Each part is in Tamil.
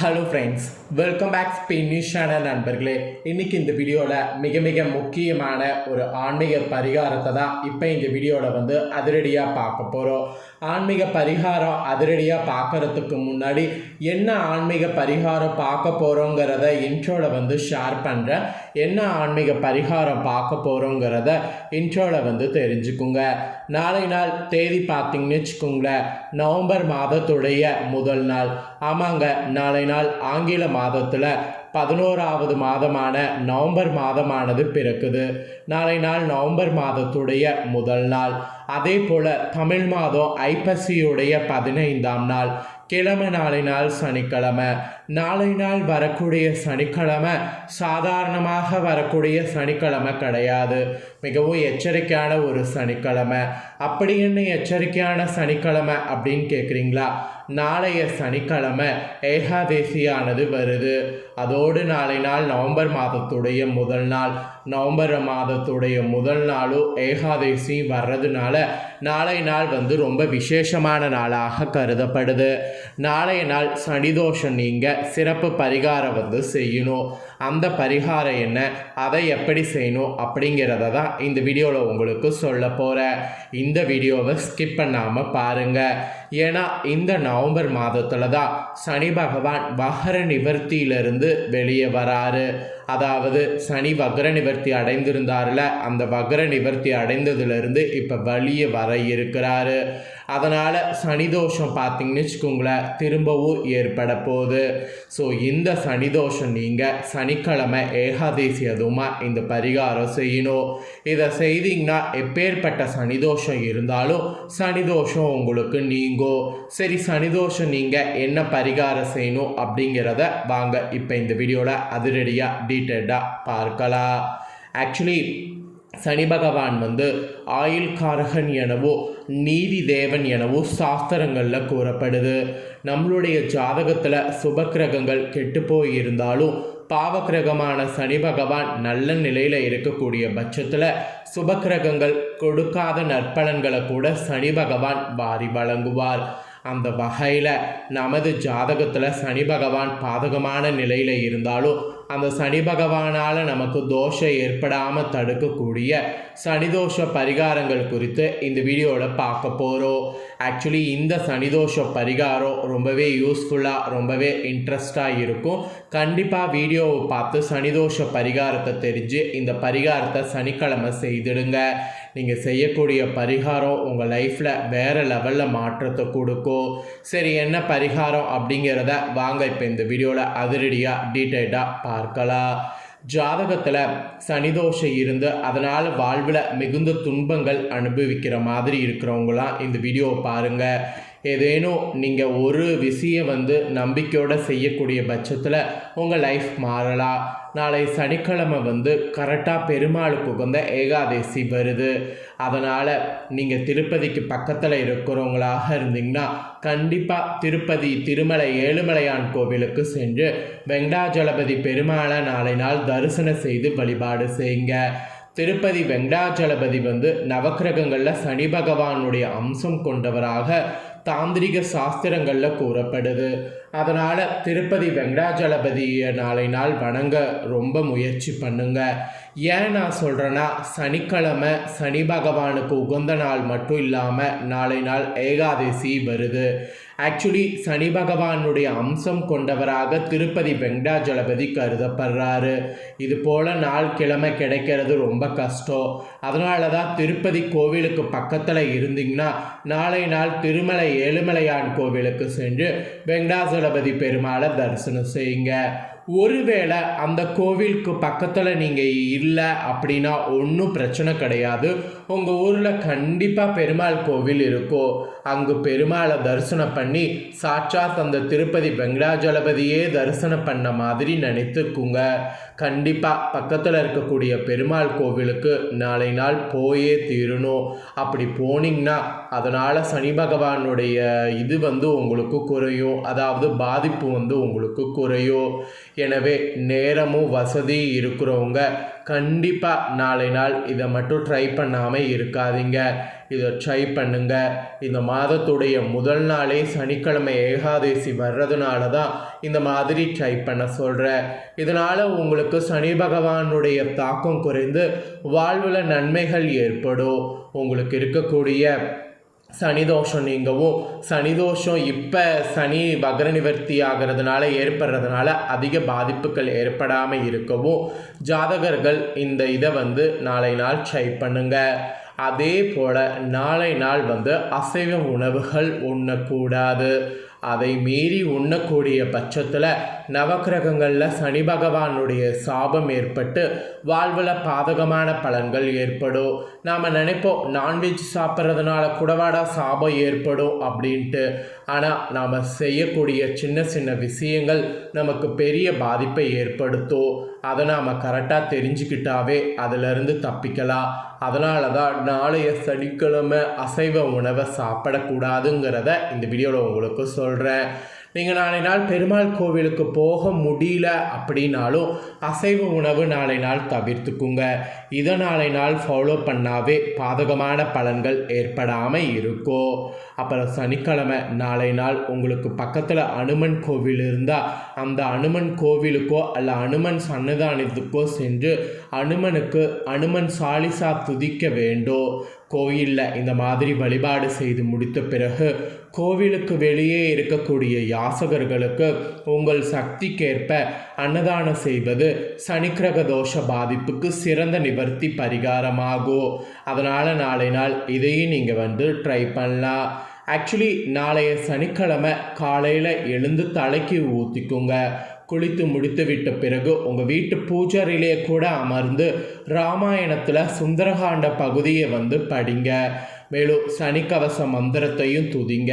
Hello friends welcome back channel நண்பர்களே. இன்னைக்கு இந்த வீடியோவில் மிக மிக முக்கியமான ஒரு ஆன்மீக பரிகாரத்தை தான் இப்போ இந்த வீடியோவில் வந்து அதிரடியாக பார்க்க போகிறோம் ஆன்மீக பரிகாரம் அதிரடியாக பார்க்கறதுக்கு முன்னாடி என்ன ஆன்மீக பரிகாரம் பார்க்க போகிறோங்கிறத இன்ட்ரோவில் வந்து ஷேர் பண்ணுறேன் என்ன ஆன்மீக பரிகாரம் பார்க்க போகிறோங்கிறத இன்ட்ரோவில் வந்து தெரிஞ்சுக்குங்க. நாளை நாள் தேதி பார்த்தீங்கன்னு வச்சுக்கோங்களேன். நவம்பர் மாதத்துடைய முதல் நாள். ஆமாங்க நாளை நாள் ஆங்கில மாதத்தில் பதினோராவது மாதமான நவம்பர் மாதமானது பிறக்குது. நாளை நாள் நவம்பர் மாதத்துடைய முதல் நாள். அதே போல் தமிழ் மாதம் ஐப்பசியுடைய பதினைந்தாம் நாள். கிழமை நாளை நாள் சனிக்கிழமை. நாளை நாள் வரக்கூடிய சனிக்கிழமை சாதாரணமாக வரக்கூடிய சனிக்கிழமை கிடையாது. மிகவும் எச்சரிக்கையான ஒரு சனிக்கிழமை. அப்படி என்ன எச்சரிக்கையான சனிக்கிழமை அப்படின்னு கேட்குறீங்களா நாளைய சனிக்கிழமை ஏகாதேசியானது வருது. அதோடு நாளை நாள் நவம்பர் மாதத்துடைய முதல் நாள். நவம்பர் மாதத்துடைய முதல் நாளும் ஏகாதேசி வர்றதுனால நாளை நாள் வந்து ரொம்ப விசேஷமான நாளாக கருதப்படுது. நாளைய நாள் சனிதோஷம் நீங்கள் சிறப்பு பரிகாரம் வந்து செய்யணும். அந்த பரிகாரம் என்ன? அதை எப்படி செய்யணும்? அப்படிங்கிறத தான் இந்த வீடியோவில் உங்களுக்கு சொல்ல போகிறேன் இந்த வீடியோவை ஸ்கிப் பண்ணாமல் பாருங்கள் ஏன்னா இந்த நவம்பர் மாதத்தில் தான் சனி பகவான் வகர நிவர்த்தியிலிருந்து வெளியே வராரு. அதாவது சனி வக்ர நிவர்த்தி அடைந்திருந்தார்ல அந்த வக்ர நிவர்த்தி அடைந்ததுலேருந்து இப்போ வெளியே வர இருக்கிறாரு. அதனால் சனி தோஷம் பார்த்தீங்கன்னு வச்சுக்கோங்களேன் திரும்பவும் ஏற்பட போகுது. ஸோ இந்த சனி தோஷம் நீங்கள் சனிக்கிழமை ஏகாதேசி அதுவுமா இந்த பரிகாரம் செய்யணும். இதை செய்தீங்கன்னா எப்பேற்பட்ட சனி தோஷம் இருந்தாலும் சனி தோஷம் உங்களுக்கு நீங்கோ. சரி சனி தோஷம் நீங்கள் என்ன பரிகாரம் செய்யணும் அப்படிங்கிறத வாங்க. இப்போ இந்த வீடியோவில் அதிரடியாக டீட்டெயில்டாக பார்க்கலாம். ஆக்சுவலி சனி பகவான் வந்து ஆயுள்காரகன் எனவோ நீதி தேவன் எனவோ சாஸ்திரங்களில் கூறப்படுது. நம்மளுடைய ஜாதகத்தில் சுபக்கிரகங்கள் கெட்டு போயிருந்தாலும் பாவகிரகமான பாவக்கிரகமான சனி பகவான் நல்ல நிலையில் இருக்கக்கூடிய பட்சத்தில் சுபக்கிரகங்கள் கொடுக்காத நற்பலன்களை கூட சனி பகவான் வாரி வழங்குவார். அந்த வகையில் நமது ஜாதகத்தில் சனி பகவான் பாதகமான நிலையில் இருந்தாலும் அந்த சனி பகவானால் நமக்கு தோஷம் ஏற்படாமல் தடுக்கக்கூடிய சனிதோஷ பரிகாரங்கள் குறித்து இந்த வீடியோவில் பார்க்க போகிறோம் ஆக்சுவலி இந்த சனிதோஷ பரிகாரம் ரொம்பவே யூஸ்ஃபுல்லாக ரொம்பவே இன்ட்ரெஸ்டாக இருக்கும். கண்டிப்பாக வீடியோவை பார்த்து சனிதோஷ பரிகாரத்தை தெரிஞ்சு இந்த பரிகாரத்தை சனிக்கிழமை செய்திடுங்க. நீங்கள் செய்யக்கூடிய பரிகாரம் உங்கள் லைஃப்பில் வேறு லெவலில் மாற்றத்தை கொடுக்கும். சரி என்ன பரிகாரம் அப்படிங்கிறத வாங்க இப்போ இந்த வீடியோவில் அதிரடியாக டீட்டெயில்டாக பார்க்கலாம். ஜாதகத்தில் சனிதோஷம் இருந்து அதனால் வாழ்வில் மிகுந்த துன்பங்கள் அனுபவிக்கிற மாதிரி இருக்கிறவங்களாம் இந்த வீடியோவை பாருங்கள் ஏதேனும் நீங்கள் ஒரு விஷயம் வந்து நம்பிக்கையோடு செய்யக்கூடிய பட்சத்தில் உங்கள் லைஃப் மாறலாம். நாளை சனிக்கிழமை வந்து கரெக்டாக பெருமாளுக்கு உகந்த ஏகாதேசி வருது. அதனால் நீங்கள் திருப்பதிக்கு பக்கத்தில் இருக்கிறவங்களாக இருந்தீங்கன்னா கண்டிப்பாக திருப்பதி திருமலை ஏழுமலையான் கோவிலுக்கு சென்று வெங்கடாஜலபதி பெருமாளை நாளை நாள் தரிசனம் செய்து வழிபாடு செய்யுங்க. திருப்பதி வெங்கடாஜலபதி வந்து நவக்கிரகங்களில் சனி பகவானுடைய அம்சம் கொண்டவராக தாந்திரிக சாஸ்திரங்களில் கூறப்படுது. அதனால் திருப்பதி வெங்கடாஜலபதியை நாளை நாள் வணங்க ரொம்ப முயற்சி பண்ணுங்க. ஏன் நான் சொல்கிறேன்னா சனிக்கிழமை சனி பகவானுக்கு உகந்த நாள் மட்டும் இல்லாமல் நாளை நாள் ஏகாதசி வருது. ஆக்சுவலி சனி பகவானுடைய அம்சம் கொண்டவராக திருப்பதி வெங்கடாஜலபதி கருதப்படுறாரு. இது போல் நாள் கிழமை கிடைக்கிறது ரொம்ப கஷ்டம். அதனால தான் திருப்பதி கோவிலுக்கு பக்கத்தில் இருந்தீங்கன்னா நாளை நாள் திருமலை ஏழுமலையான் கோவிலுக்கு சென்று வெங்கடாஜல வெங்கடாஜலபதி பெருமாளை தரிசனம் செய்யுங்க. ஒருவேளை அந்த கோவிலுக்கு பக்கத்தில் நீங்கள் இல்லை அப்படின்னா ஒன்றும் பிரச்சனை கிடையாது. உங்கள் ஊரில் கண்டிப்பாக பெருமாள் கோவில் இருக்கும் அங்கு பெருமாளை தரிசனம் பண்ணி சாட்சாத் அந்த திருப்பதி வெங்கடாஜலபதியே தரிசனம் பண்ண மாதிரி நினைத்துக்குங்க. கண்டிப்பாக பக்கத்தில் இருக்கக்கூடிய பெருமாள் கோவிலுக்கு நாளை நாள் போயே தீரணும். அப்படி போனீங்கன்னா அதனால் சனி பகவானுடைய இது வந்து உங்களுக்கு குறையும். அதாவது பாதிப்பு வந்து உங்களுக்கு குறையும். எனவே நேரமும் வசதி இருக்கிறவங்க கண்டிப்பாக நாளை நாள் இதை மட்டும் ட்ரை பண்ணாமல் இருக்காதீங்க. இதை ட்ரை பண்ணுங்க. இந்த மாதத்துடைய முதல் நாளே சனிக்கிழமை ஏகாதசி வர்றதுனால தான் இந்த மாதிரி ட்ரை பண்ண சொல்கிறேன் இதனால் உங்களுக்கு சனி பகவானுடைய தாக்கம் குறைந்து வாழ்வில் நன்மைகள் ஏற்படும். உங்களுக்கு இருக்கக்கூடிய சனி தோஷம் நீங்கவும் சனி தோஷம் இப்போ சனி வக்ர நிவர்த்தி ஆகிறதுனால ஏற்படுறதுனால அதிக பாதிப்புகள் ஏற்படாமல் இருக்கவும் ஜாதகர்கள் இந்த இதை வந்து நாளை நாள் ட்ரை பண்ணுங்க. அதே போல் நாளை நாள் வந்து அசைவ உணவுகள் உண்ணக்கூடாது. அதை மீறி உண்ணக்கூடிய பட்சத்தில் நவக்கிரகங்களில் சனி பகவானுடைய சாபம் ஏற்பட்டு வாழ்வில் பாதகமான பலன்கள் ஏற்படும். நாம் நினைப்போம் நான்வெஜ் சாப்பிட்றதுனால கூடவாடா சாபம் ஏற்படும் அப்படின்ட்டு. ஆனால் நாம் செய்யக்கூடிய சின்ன சின்ன விஷயங்கள் நமக்கு பெரிய பாதிப்பை ஏற்படுத்தும். அதை நாம் கரெக்டாக தெரிஞ்சுக்கிட்டாவே அதிலிருந்து தப்பிக்கலாம். அதனால தான் நாளைய சனிக்கிழமை அசைவ உணவை சாப்பிடக்கூடாதுங்கிறத இந்த வீடியோவில் உங்களுக்கு சொல்கிறேன் நீங்கள் நாளை நாள் பெருமாள் கோவிலுக்கு போக முடியல அப்படின்னாலும் அசைவ உணவு நாளை நாள் தவிர்த்துக்குங்க. இதை நாளை நாள் ஃபாலோ பண்ணாவே பாதகமான பலன்கள் ஏற்படாமல் இருக்கும் அப்புறம் சனிக்கிழமை நாளை நாள் உங்களுக்கு பக்கத்தில் அனுமன் கோவில் இருந்தால் அந்த அனுமன் கோவிலுக்கோ அல்ல அனுமன் சன்னதானத்துக்கோ சென்று அனுமனுக்கு அனுமன் சாலிசா துதிக்க வேண்டும் கோயிலில் இந்த மாதிரி வழிபாடு செய்து முடித்த பிறகு கோவிலுக்கு வெளியே இருக்கக்கூடிய யாசகர்களுக்கு உங்கள் சக்திக்கேற்ப அன்னதானம் செய்வது சனிக்கிரக தோஷ பாதிப்புக்கு சிறந்த நிவர்த்தி பரிகாரமாகும் அதனால் நாளை நாள் இதையும் நீங்கள் வந்து ட்ரை பண்ணலாம். ஆக்சுவலி நாளைய சனிக்கிழமை காலையில் எழுந்து தலைக்கு ஊற்றிக்குங்க குளித்து முடித்து விட்ட பிறகு உங்கள் வீட்டு பூஜாரிலே கூட அமர்ந்து ராமாயணத்தில் சுந்தரகாண்ட பகுதியை வந்து படிங்க. மேலும் சனிக்கவச மந்திரத்தையும் துதிங்க.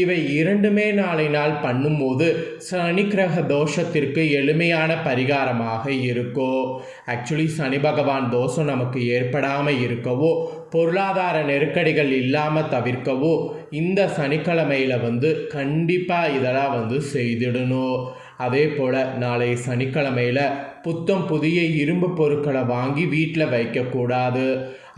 இவை இரண்டுமே நாளை நாள் பண்ணும்போது சனிக்கிரக தோஷத்திற்கு எளிமையான பரிகாரமாக இருக்கும். ஆக்சுவலி சனி பகவான் தோஷம் நமக்கு ஏற்படாமல் இருக்கவோ பொருளாதார நெருக்கடிகள் இல்லாமல் தவிர்க்கவோ இந்த சனிக்கிழமையில் வந்து கண்டிப்பாக இதெல்லாம் வந்து செய்திடணும். அதே போல் நாளை சனிக்கிழமையில் புத்தம் புதிய இரும்பு பொருட்களை வாங்கி வீட்டில் வைக்கக்கூடாது.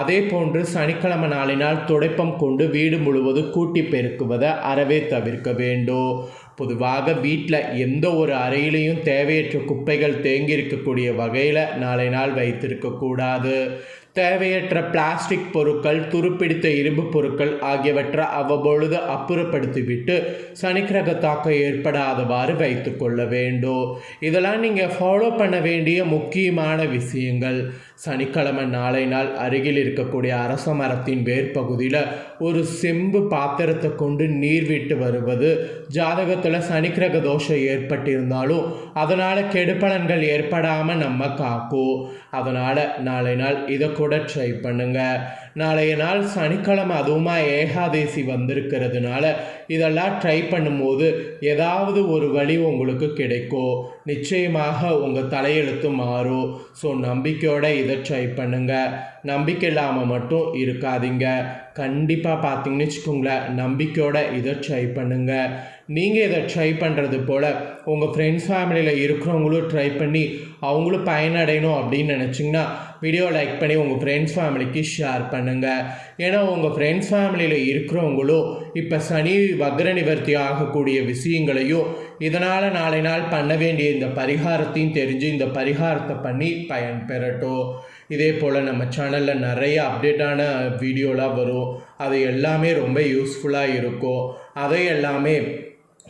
அதே போன்று சனிக்கிழமை நாளினால் துடைப்பம் கொண்டு வீடு முழுவதும் கூட்டி பெருக்குவதை அறவே தவிர்க்க வேண்டும். பொதுவாக வீட்டில் எந்த ஒரு அறையிலையும் தேவையற்ற குப்பைகள் தேங்கியிருக்கக்கூடிய வகையில் நாளை நாள் வைத்திருக்கக்கூடாது தேவையற்ற பிளாஸ்டிக் பொருட்கள் துருப்பிடித்த இரும்பு பொருட்கள் ஆகியவற்றை அவ்வப்பொழுது அப்புறப்படுத்திவிட்டு சனிக்கிரக தாக்கம் ஏற்படாதவாறு வைத்து கொள்ள வேண்டும். இதெல்லாம் நீங்கள் ஃபாலோ பண்ண வேண்டிய முக்கியமான விஷயங்கள். சனிக்கிழமை நாளை நாள் அருகில் இருக்கக்கூடிய அரச மரத்தின் வேர்பகுதியில் ஒரு செம்பு பாத்திரத்தை கொண்டு நீர் விட்டு வருவது. ஜாதகத்தில் சனிக்கிரக தோஷம் ஏற்பட்டிருந்தாலும் அதனால் கெடுபலன்கள் ஏற்படாமல் நம்ம காக்கும் அதனால் நாளை நாள் இதை கூட ட்ரை பண்ணுங்கள் நாளைய நாள் சனிக்கிழமை அதுவுமா ஏகாதேசி வந்திருக்கிறதுனால இதெல்லாம் ட்ரை பண்ணும்போது ஏதாவது ஒரு வழி உங்களுக்கு கிடைக்கும் நிச்சயமாக உங்கள் தலையெழுத்து மாறும் ஸோ நம்பிக்கையோடு இதை ட்ரை பண்ணுங்கள் நம்பிக்கை இல்லாமல் மட்டும் இருக்காதீங்க. கண்டிப்பாக பார்த்தீங்கன்னு வச்சுக்கோங்களேன் நம்பிக்கையோட இதை ட்ரை பண்ணுங்கள் நீங்கள் இதை ட்ரை பண்ணுறது போல் உங்கள் ஃப்ரெண்ட்ஸ் ஃபேமிலியில் இருக்கிறவங்களும் ட்ரை பண்ணி அவங்களும் பயனடையணும் அப்படின்னு நினச்சிங்கன்னா வீடியோ லைக் பண்ணி உங்கள் ஃப்ரெண்ட்ஸ் ஃபேமிலிக்கு ஷேர் பண்ணுங்கள் ஏன்னா உங்கள் ஃப்ரெண்ட்ஸ் ஃபேமிலியில் இருக்கிறவங்களும் இப்போ சனி வக்ர நிவர்த்தி ஆகக்கூடிய விஷயங்களையும் இதனால் நாளை நாள் பண்ண வேண்டிய இந்த பரிகாரத்தையும் தெரிஞ்சு இந்த பரிகாரத்தை பண்ணி பயன் பெறட்டும் இதே போல் நம்ம சேனலில் நிறைய அப்டேட்டான வீடியோலாம் வரும். அது எல்லாமே ரொம்ப யூஸ்ஃபுல்லாக இருக்கும். அதை எல்லாமே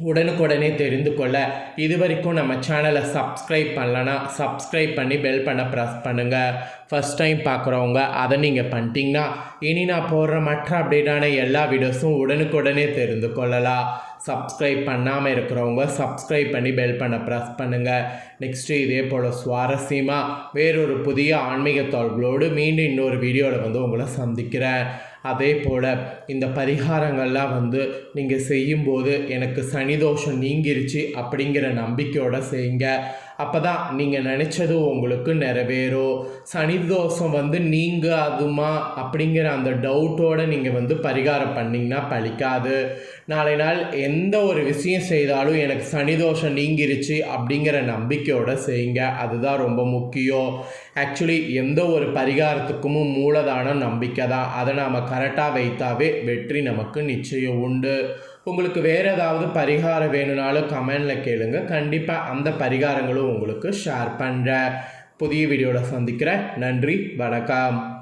உடனுக்குடனே தெரிந்து கொள்ள. இது வரைக்கும் நம்ம சேனலை சப்ஸ்கிரைப் பண்ணலன்னா சப்ஸ்கிரைப் பண்ணி பெல் பண்ண ப்ரெஸ் பண்ணுங்கள் ஃபஸ்ட் டைம் பார்க்குறவங்க அதை நீங்கள் பண்ணிட்டீங்கன்னா இனி நான் போடுற மற்ற அப்டேட்டான எல்லா வீடியோஸும் உடனுக்குடனே தெரிந்து கொள்ளலாம். சப்ஸ்கிரைப் பண்ணாமல் இருக்கிறவங்க சப்ஸ்கிரைப் பண்ணி பெல் பண்ண ப்ரெஸ் பண்ணுங்கள் நெக்ஸ்ட்டு இதே போல் சுவாரஸ்யமாக வேறொரு புதிய ஆன்மீக தாள்களோடு மீண்டும் இன்னொரு வீடியோவில் வந்து உங்களை சந்திக்கிறேன். அதே போல் இந்த பரிகாரங்கள்லாம் வந்து நீங்கள் செய்யும்போது எனக்கு சனி தோஷம் நீங்கிருச்சு அப்படிங்கிற நம்பிக்கையோடு செய்யுங்க. அப்போ தான் நீங்கள் நினச்சது உங்களுக்கு நிறைவேறும். சனி தோஷம் வந்து நீங்காதுமா அப்படிங்கிற அந்த டவுட்டோடு நீங்கள் வந்து பரிகாரம் பண்ணிங்கன்னா பலிக்காது. நாளை நாள் எந்த ஒரு விஷயம் செய்தாலும் எனக்கு சனி தோஷம் நீங்கிருச்சு அப்படிங்கிற நம்பிக்கையோடு செய்யுங்க. அதுதான் ரொம்ப முக்கியம். ஆக்சுவலி எந்த ஒரு பரிகாரத்துக்கும் மூலதானம் நம்பிக்கை தான் அதை நாம் கரெக்டாக வைத்தாவே வெற்றி நமக்கு நிச்சயம் உண்டு. உங்களுக்கு வேறு ஏதாவது பரிகாரம் வேணும்னாலும் கமெண்டில் கேளுங்க. கண்டிப்பாக அந்த பரிகாரங்களும் உங்களுக்கு ஷேர் பண்ணுறேன் புதிய வீடியோவில் சந்திக்கிறேன். நன்றி வணக்கம்.